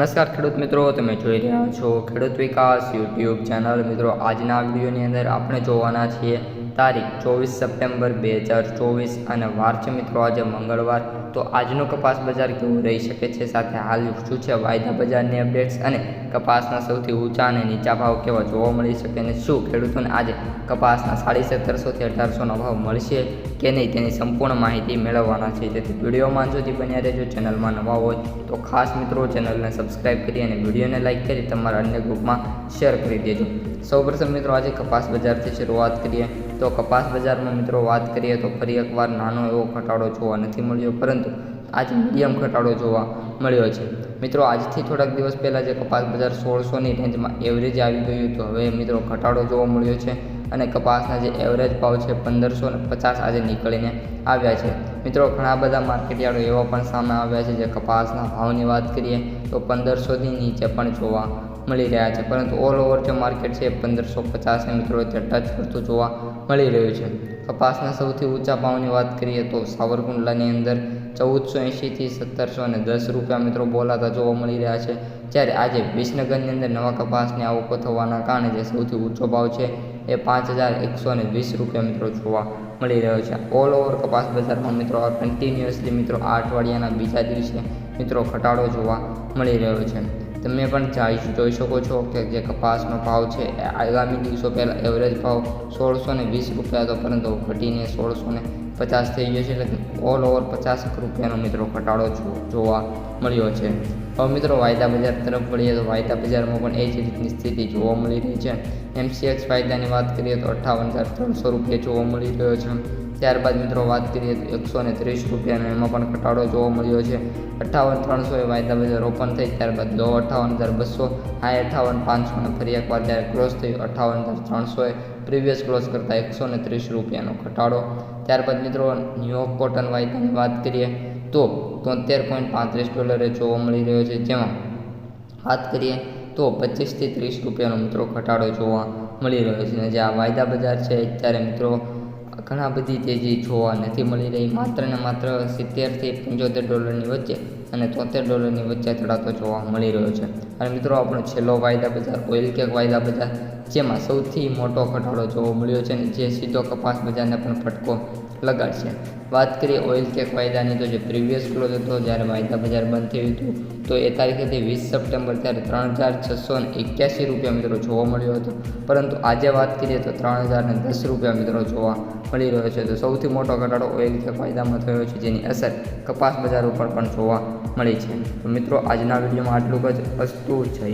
નમસ્કાર ખેડૂત મિત્રો, તમે જોઈ રહ્યા છો ખેડૂત વિકાસ યુટ્યુબ ચેનલ. મિત્રો, આજના વિડીયોની અંદર આપણે જોવાના છીએ તારીખ ચોવીસ સપ્ટેમ્બર બે હજાર ચોવીસ અને વાર છે મિત્રો આજે મંગળવાર. તો આજનો કપાસ બજાર કેવું રહી શકે છે સાથે હાલ શું છે વાયદા બજારની અપડેટ્સ અને કપાસના સૌથી ઊંચા અને નીચા ભાવ કેવા જોવા મળી શકે અને શું ખેડૂતોને આજે કપાસના સાડી સત્તરસોથી અઢારસોનો ભાવ મળશે કે નહીં તેની સંપૂર્ણ માહિતી મેળવવાના છે. તેથી વિડીયોમાં સુધી બન્યા રહેજો, ચેનલમાં નવા હોય તો ખાસ મિત્રો ચેનલને સબસ્ક્રાઇબ કરી અને વિડીયોને લાઇક કરી તમારા અન્ય ગ્રુપમાં શેર કરી દેજો. સૌપ્રથમ મિત્રો આજે કપાસ બજારથી શરૂઆત કરીએ. તો કપાસ બજારમાં મિત્રો વાત કરીએ તો ફરી એકવાર નાનો એવો ઘટાડો જોવા નથી મળ્યો, પરંતુ આજે મીડિયમ ઘટાડો જોવા મળ્યો છે. મિત્રો, આજથી થોડાક દિવસ પહેલાં જે કપાસ બજાર સોળસોની રેન્જમાં એવરેજ આવી ગયું હતું, હવે મિત્રો ઘટાડો જોવા મળ્યો છે અને કપાસના જે એવરેજ ભાવ છે પંદરસો ને પચાસ આજે નીકળીને આવ્યા છે. મિત્રો, ઘણા બધા માર્કેટયાર્ડો એવા પણ સામે આવ્યા છે જે કપાસના ભાવની વાત કરીએ તો પંદરસોથી નીચે પણ જોવા મળી રહ્યા છે. પરંતુ ઓલ ઓવર જે માર્કેટ છે એ પંદરસો પચાસને મિત્રો તે ટચ કરતું જોવા મળી રહ્યું છે. કપાસના સૌથી ઊંચા ભાવની વાત કરીએ તો સાવરકુંડલાની અંદર ચૌદસો એંશીથી સત્તરસો અને દસ રૂપિયા મિત્રો બોલાતા જોવા મળી રહ્યા છે. જ્યારે આજે વિસનગરની અંદર નવા કપાસની આવકો થવાના કારણે જે સૌથી ઊંચો ભાવ છે એ પાંચ હજાર એકસો અને વીસ રૂપિયા મિત્રો જોવા મળી રહ્યો છે. ઓલ ઓવર કપાસ બજારમાં મિત્રો કન્ટિન્યુઅસલી મિત્રો આ અઠવાડિયાના બીજા દિવસે મિત્રો ઘટાડો જોવા મળી રહ્યો છે. તમે પણ જાઈ જોઈ શકો છો કે જે કપાસનો ભાવ છે આગામી દિવસો પહેલાં એવરેજ ભાવ સોળસો ને વીસ રૂપિયા હતો, પરંતુ ઘટીને સોળસો ને પચાસ થઈ ગયો છે, એટલે ઓલ ઓવર પચાસક રૂપિયાનો મિત્રો ઘટાડો જોવા મળ્યો છે. હવે મિત્રો વાયદા બજાર તરફ વળીએ તો વાયદા બજારમાં પણ એ જ રીતની સ્થિતિ જોવા મળી રહી છે. એમસીએક્સ વાયદાની વાત કરીએ તો અઠ્ઠાવન હજાર ત્રણસો રૂપિયા જોવા મળી રહ્યો છે. ત્યારબાદ મિત્રો વાત કરીએ તો એકસો ને ત્રીસ રૂપિયાનો એમાં પણ ઘટાડો જોવા મળ્યો છે. અઠ્ઠાવન ત્રણસો એ વાયદા બજાર ઓપન થઈ ત્યારબાદ લો અઠ્ઠાવન હજાર બસો હાઈ અઠ્ઠાવન પાંચસો અને ફરી એકવાર જ્યારે ક્લોઝ થયું અઠ્ઠાવન હજાર ત્રણસોએ પ્રીવિયસ ક્લોઝ કરતાં એકસો ને ત્રીસ રૂપિયાનો ઘટાડો. ત્યારબાદ મિત્રો ન્યુયોર્ક કોટન વાયદાની વાત કરીએ તો તોતેર પોઈન્ટ પાંત્રીસ ડોલરે જોવા મળી રહ્યો છે. જેમાં વાત કરીએ તો પચીસથી ત્રીસ રૂપિયાનો મિત્રો ઘટાડો જોવા મળી રહ્યો છે. અને જે આ વાયદા બજાર છે, અત્યારે મિત્રો ઘણા બધી તેજી જોવા નથી મળી રહી, માત્ર ને માત્ર સિત્તેરથી પંચોતેર ડોલરની વચ્ચે અને તોતેર ડોલરની વચ્ચે ચડાતો જોવા મળી રહ્યો છે. અને મિત્રો, આપણો છેલ્લો વાયદા બજાર, ઓઇલ કેક વાયદા બજાર, જેમાં સૌથી મોટો ઘટાડો જોવા મળ્યો છે અને જે સીધો કપાસ બજારને પણ ફટકો લગાડશે. વાત કરીએ ઓઇલ કેક વાયદાની તો જે પ્રીવિયસ ક્લોઝ હતો, જ્યારે વાયદા બજાર બંધ થયું હતું, તો એ તારીખેથી વીસ સપ્ટેમ્બર, ત્યારે ત્રણ હજાર છસો ને એક્યાસી રૂપિયા મિત્રો જોવા મળ્યો હતો. પરંતુ આજે વાત કરીએ તો ત્રણ હજાર ને દસ રૂપિયા મિત્રો જોવા મળી રહ્યો છે. તો સૌથી મોટો ઘટાડો ઓઇલ કેક વાયદામાં થયો છે, જેની અસર કપાસ બજાર ઉપર પણ જોવા મળી છે. તો મિત્રો, આજના વિડીયોમાં આટલું જ. અસ્તુ જય